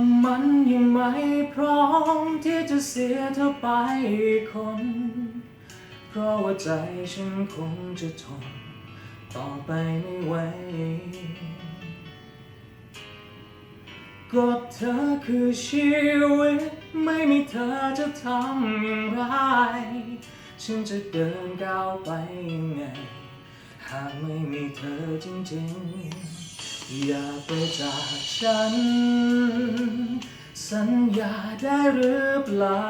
งมันยังไม่พร้อมที่จะเสียเธอไปคน เพราะว่าใจฉันคงจะทนต่อไปไม่ไหวก็เธอคือชีวิต ไม่มีเธอจะทำอย่างไร ฉันจะเดินก้าวไปยังไง หากไม่มีเธอจริงๆ อย่าไปจากฉัน สัญญาได้หรือเปล่า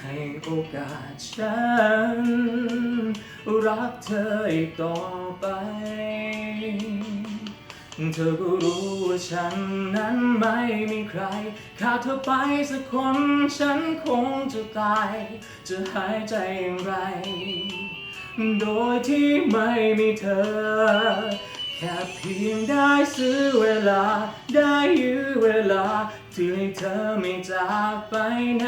ให้โอกาสฉัน รักเธออีกต่อไป เธอก็รู้ว่าฉันนั้นไม่มีใคร ขาดเธอไปสักคนฉันคงจะตาย จะหายใจอย่างไร โดยที่ไม่มีเธอ แค่เพียงได้ซื้อเวลา ได้ยื้อเวลา ที่ให้เธอไม่จากไปไหน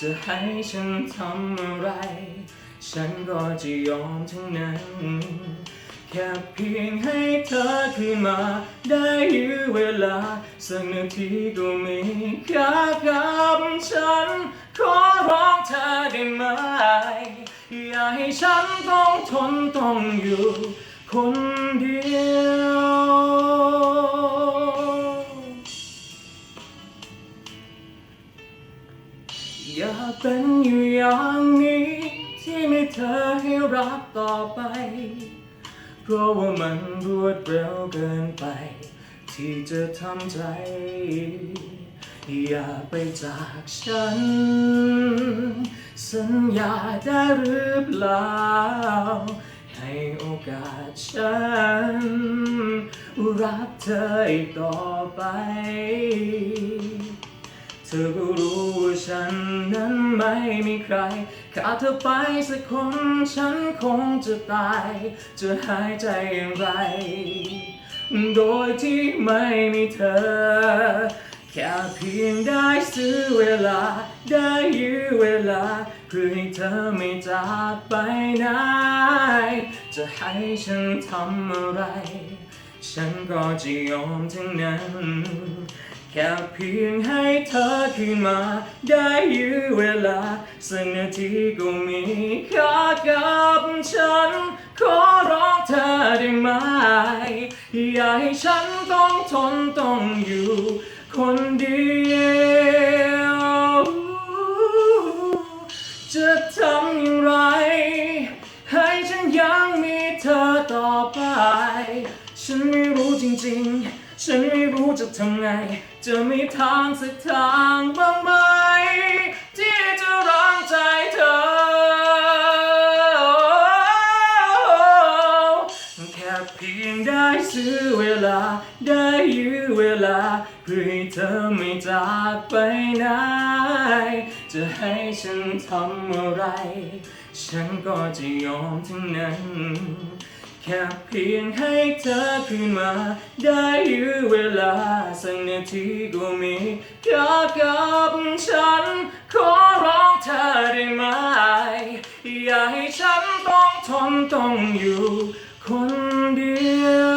จะให้ฉันทำอะไร ฉันก็จะยอมทั้งนั้น แค่เพียงให้เธอคืนมา ได้ยื้อเวลา สักนาทีก็มีค่ากับฉัน ขอร้องเธอได้ไหม อย่าให้ฉันต้องทนต้องอยู่ คนเดียวอย่าเป็นอยู่อย่างนี้ ที่ไม่เธอให้รักต่อไป เพราะว่ามันรวดเร็วเกินไป ที่จะทำใจ อย่าไปจากฉัน สัญญาได้หรือเปล่า โอกาสฉัน รักเธออีกต่อไป เธอก็รู้ว่าฉันนั้นไม่มีใคร ขาดเธอไปสักคนฉันคงจะตาย จะหายใจอย่างไร โดยที่ไม่มีเธอ แค่เพียงได้ซื้อเวลา ได้ยื้อเวลา เพื่อให้เธอไม่จากไปไหน จะให้ฉันทำอะไร ฉันก็จะยอมทั้งนั้น แค่เพียงให้เธอคืนมา ได้ยื้อเวลาสักนาทีก็มีค่ากับฉัน ขอร้องเธอได้ไหม อย่าให้ฉันต้องทนต้องอยู่ คนเดียว จะทำอย่างไร ให้ฉันยังมีเธอต่อไป ฉันไม่รู้จริงๆ ฉันไม่รู้จะทำไง จะมีทางสักทางบ้างไหม ที่จะรังใจเธอ แค่เพียงได้ซื้อเวลาได้ยื้อเวลา เพื่อให้เธอไม่จากไปไหน จะให้ฉันทำอะไร ฉันก็จะยอมทั้งนั้น แค่เพียงให้เธอคืนมา ได้ยื้อเวลาสักนาทีก็มีค่ากับฉัน ขอร้องเธอได้ไหม อย่าให้ฉันต้องทนต้องอยู่ คนเดียว